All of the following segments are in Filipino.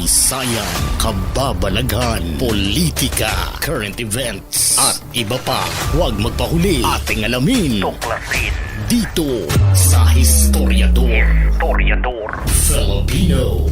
kasaysayan, kababalaghan, politika, current events, at iba pa. Huwag magpahuli ating alamin Tuklasin. dito sa Historiador Historiador. Filipino.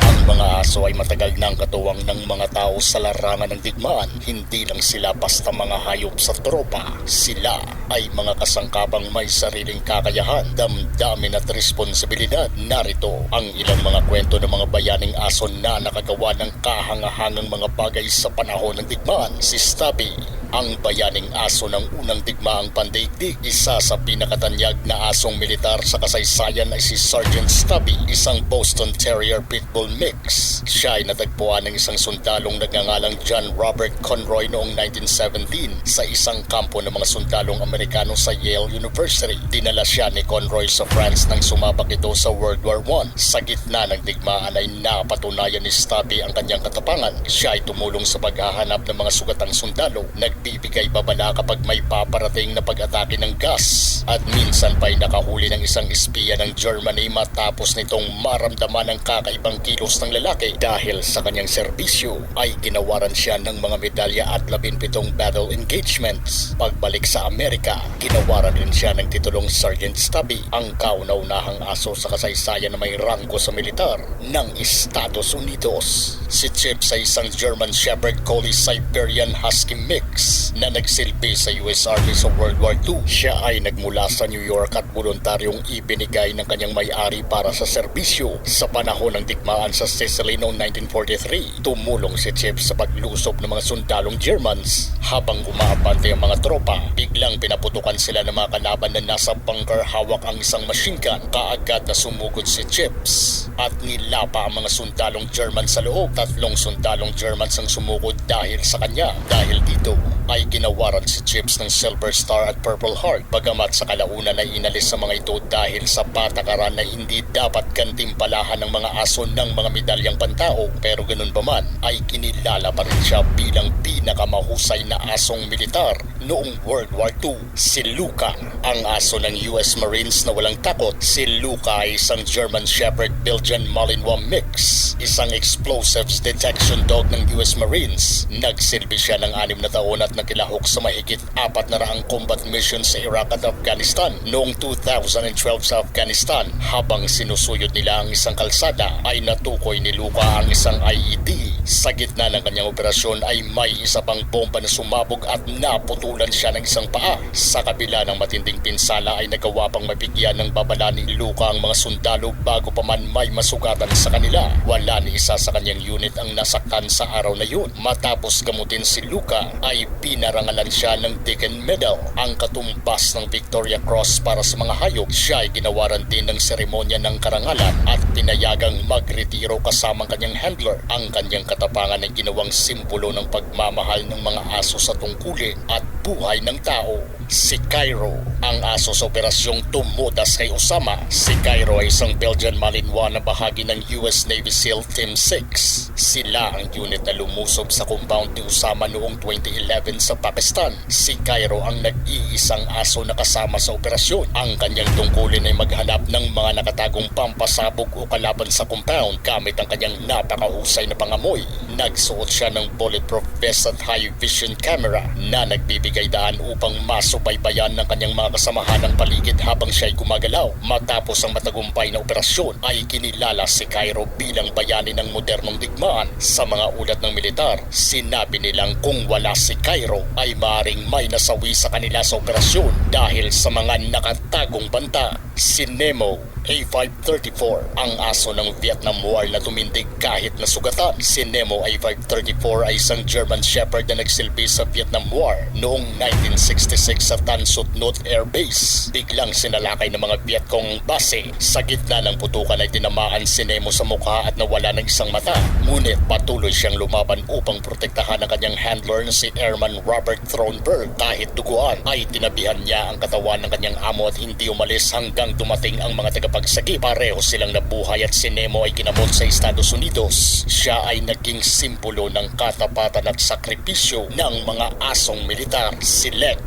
Ang mga aso ay matagal nang katuwang ng mga tao sa larangan ng digmaan. Hindi lang sila basta mga hayop sa tropa. Sila ay mga kasangkapang may sariling kakayahan, damdamin at responsibilidad. Narito ang ilang mga kwento ng mga bayaning aso na nakagawa ng kahangahangang mga bagay sa panahon ng digmaan. Si Stubby, ang bayaning aso ng unang digmaang pandaigdig, isa sa pinakatanyag na asong militar sa kasaysayan ay si Sergeant Stubby, isang Boston Terrier Pitbull mix. Siya ay natagpuan ng isang sundalong nagngangalang John Robert Conroy noong 1917 sa isang kampo ng mga sundalong Amerikano sa Yale University. Dinala siya ni Conroy sa France nang sumabak ito sa World War I. Sa gitna ng digmaan ay napatunayan ni Stubby ang kanyang katapangan. Siya ay tumulong sa paghahanap ng mga sugatang sundalo, nagbibigay babala kapag may paparating na pag-atake ng gas at minsan pa ay nakahuli ng isang espiya ng Germany matapos nitong maramdaman ang kakaibang kilos ng lalaki dahil sa kanyang serbisyo ay ginawaran siya ng mga medalya at labinpitong battle engagements. Pagbalik sa Amerika, ginawaran rin siya ng titulong Sergeant Stubby, ang kauna-unahang aso sa kasaysayan na may ranggo sa militar ng Estados Unidos. Si Chip sa isang German Shepherd Collie Siberian Husky Mix na nagsilbi sa US Army sa World War II. Siya ay nagmula sa New York at voluntaryong ibinigay ng kanyang may-ari para sa serbisyo sa panahon ng digmaan sa Sicily noong 1943. Tumulong si Chip sa paglusob ng mga sundalong Germans habang umaabante ang mga tropa. Biglang pinaputukan sila ng mga kalaban na nasa bunker hawak ang isang machine gun. Kaagad na sumugod si Chips at nilapa ang mga sundalong German sa loob. Tatlong sundalong Germans ang sumugod dahil sa kanya. Dahil dito ay ginawaran si Chips ng Silver Star at Purple Heart bagamat sa kalaunan ay inalis sa mga ito dahil sa patakaran na hindi dapat gantimpalahan ng mga aso ng mga medalyang pantao pero ganun pa man ay kinilala pa rin siya bilang pinakamahusay na asong militar noong World War II. Si Luca, ang aso ng US Marines na walang takot. Si Luca ay isang German Shepherd Belgian Malinois mix, isang explosives detection dog ng US Marines. Nagsilbi siya ng anim na taon at nakilahok sa mahigit apat na raang combat mission sa Iraq at Afghanistan noong 2012 sa Afghanistan. Habang sinusuyod nila ang isang kalsada ay natukoy ni Luca ang isang IED. Sa gitna ng kanyang operasyon ay may isa pang bomba na sumabog at naputulan siya ng isang paa. Sa kabila ng matinding pinsala ay nagawa pang mabigyan ng babala ni Luca ang mga sundalo bago pa man may masugatan sa kanila. Wala ni isa sa kanyang unit ang nasaktan sa araw na yun. Matapos gamutin si Luca ay pinarangalan siya ng Deacon Medal, ang katumbas ng Victoria Cross para sa mga hayop. Siya ay ginawaran din ng seremonya ng karangalan at pinayagang magretiro kasama ang kanyang handler. Ang kanyang katapangan ay ginawang simbolo ng pagmamahal ng mga aso sa tungkulin at buhay ng tao. Si Cairo, ang aso sa operasyong tumudas kay Osama. Si Cairo ay isang Belgian Malinois na bahagi ng US Navy SEAL Team 6. Sila ang unit na lumusob sa compound ni Osama noong 2011 sa Pakistan. Si Cairo ang nag-iisang aso na kasama sa operasyon. Ang kanyang tungkulin ay maghanap ng mga nakatagong pampasabog o kalaban sa compound gamit ang kanyang napakahusay na pangamoy. Nagsuot siya ng bulletproof vest at high vision camera na nagbibigay daan upang masubaybayan ng kanyang mga kasamahan ng paligid habang siya ay gumagalaw. Matapos ang matagumpay na operasyon ay kinilala si Cairo bilang bayani ng modernong digmaan. Sa mga ulat ng militar, sinabi nilang kung wala si Cairo ay maring may nasawi sa kanila sa operasyon dahil sa mga nakatagong banta. Si Nemo A534 ang aso ng Vietnam War na tumindig kahit nasugatan. Si Nemo A534 ay isang German Shepherd na nagsilbi sa Vietnam War noong 1966 sa Tan Sut Not Air Base. Biglang sinalakay ng mga Vietcong base. Sa gitna ng putukan ay tinamaan si Nemo sa mukha at nawala ng isang mata. Ngunit patuloy siyang lumaban upang protektahan ang kanyang handler na si Airman Robert Thronberg. Kahit duguan ay tinabihan niya ang katawan ng kanyang amo at hindi umalis hanggang dumating ang mga tagapagsagi. Pareho silang nabuhay at si Nemo ay kinamot sa Estados Unidos. Siya ay naging simbolo ng katapatan at sakripisyo ng mga asong militar. Si Lex,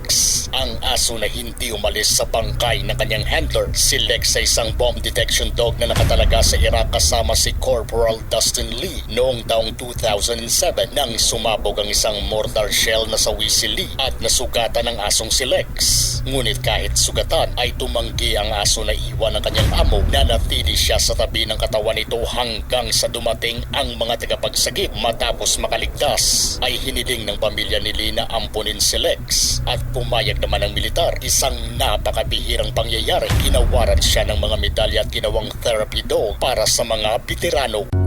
ang aso na hindi umalis sa bangkay ng kanyang handler. Si Lex ay isang bomb detection dog na nakatalaga sa Iraq kasama si Corporal Dustin Lee noong taong 2007 nang sumabog ang isang mortar shell na sawi si Lee at nasugatan ng asong si Lex. Ngunit kahit sugatan ay tumanggi ang aso na iwan ng kanyang amo na natili siya sa tabi ng katawan nito hanggang sa dumating ang mga tagapagsagip matapos makaligtas. Ay hiniling ng pamilya ni Lee na ampunin si Lex at pumayag naman ang militar. Isang napakabihirang pangyayari. Ginawaran siya ng mga medalya at ginawang therapy dog para sa mga veterano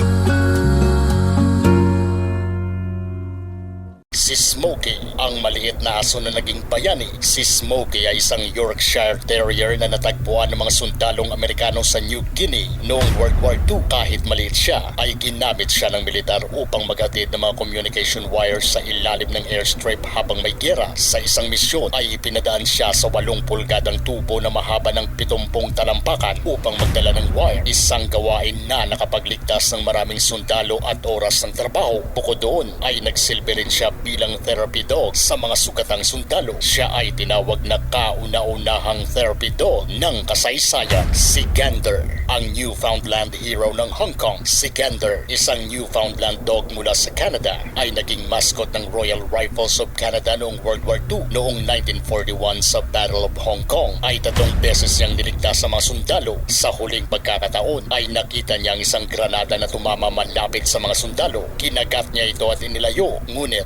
Smokey, ang maliit na aso na naging bayani. Si Smokey ay isang Yorkshire Terrier na natagpuan ng mga sundalong Amerikano sa New Guinea noong World War II. Kahit maliit siya, ay ginamit siya ng militar upang maghatid ng mga communication wires sa ilalim ng airstrip habang may gera. Sa isang misyon ay ipinadaan siya sa walong pulgadang tubo na mahaba ng 70 talampakan upang magdala ng wire. Isang gawain na nakapagligtas ng maraming sundalo at oras ng trabaho. Bukod doon ay nagsilbi rin siya bilang therapy dog sa mga sugatang sundalo. Siya ay tinawag na kauna-unahang therapy dog ng kasaysayan. Si Gander, ang Newfoundland hero ng Hong Kong. Si Gander, isang Newfoundland dog mula sa Canada, ay naging mascot ng Royal Rifles of Canada noong World War II. Noong 1941 sa Battle of Hong Kong ay tatlong beses niyang niligtas sa mga sundalo. Sa huling pagkakataon ay nakita niya ang isang granada na tumama malapit sa mga sundalo. Kinagat niya ito at inilayo, ngunit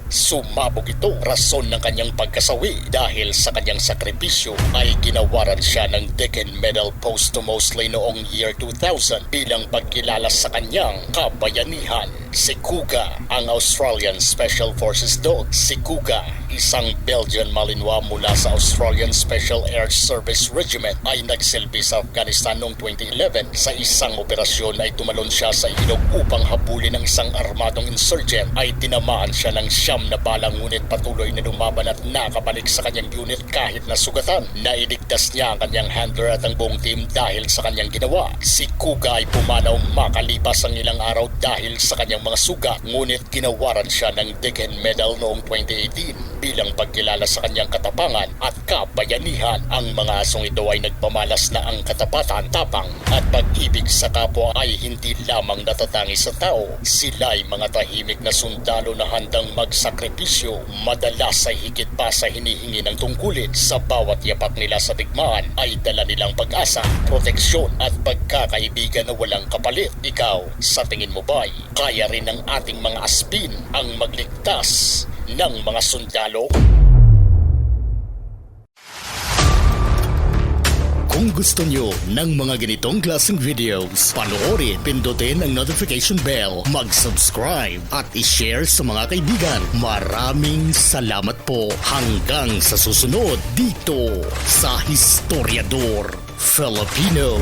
sumabog ito rason ng kanyang pagkasawi dahil sa kanyang sakripisyo ay ginawaran siya ng Deacon Medal posthumously noong year 2000 bilang pagkilala sa kanyang kabayanihan. Si Kuga, ang Australian Special Forces dog. Si Kuga, isang Belgian Malinois mula sa Australian Special Air Service Regiment ay nagsilbi sa Afghanistan noong 2011. Sa isang operasyon ay tumalon siya sa ilog upang habulin ng isang armadong insurgent ay tinamaan siya ng siyam na balang ngunit patuloy na lumaban at nakabalik sa kanyang unit kahit na sugatan. Nailigtas niya ang kanyang handler at ang buong team dahil sa kanyang ginawa. Si Kuga ay pumanaw makalipas ang ilang araw dahil sa kanyang mga sugat ngunit ginawaran siya ng Deacon Medal noong 2018 bilang pagkilala sa kanyang katapangan at kabayanihan. Ang mga asong ito ay nagpamalas na ang katapatan, tapang at pag-ibig sa kapwa ay hindi lamang natatangi sa tao. Sila ay mga tahimik na sundalo na handang magsakripisyo, madalas ay higit pa sa hinihingi ng tungkulin. Sa bawat yapak nila sa digmaan ay dala nilang pag-asa, proteksyon at pagkakaibigan na walang kapalit. Ikaw, sa tingin mo ba'y kaya rin ng ating mga aspin ang magligtas ng mga sundalo? Kung gusto nyo ng mga ganitong klaseng videos, panoorin, pindutin ang notification bell, mag-subscribe at i-share sa mga kaibigan. Maraming salamat po hanggang sa susunod dito sa Historiador Filipino.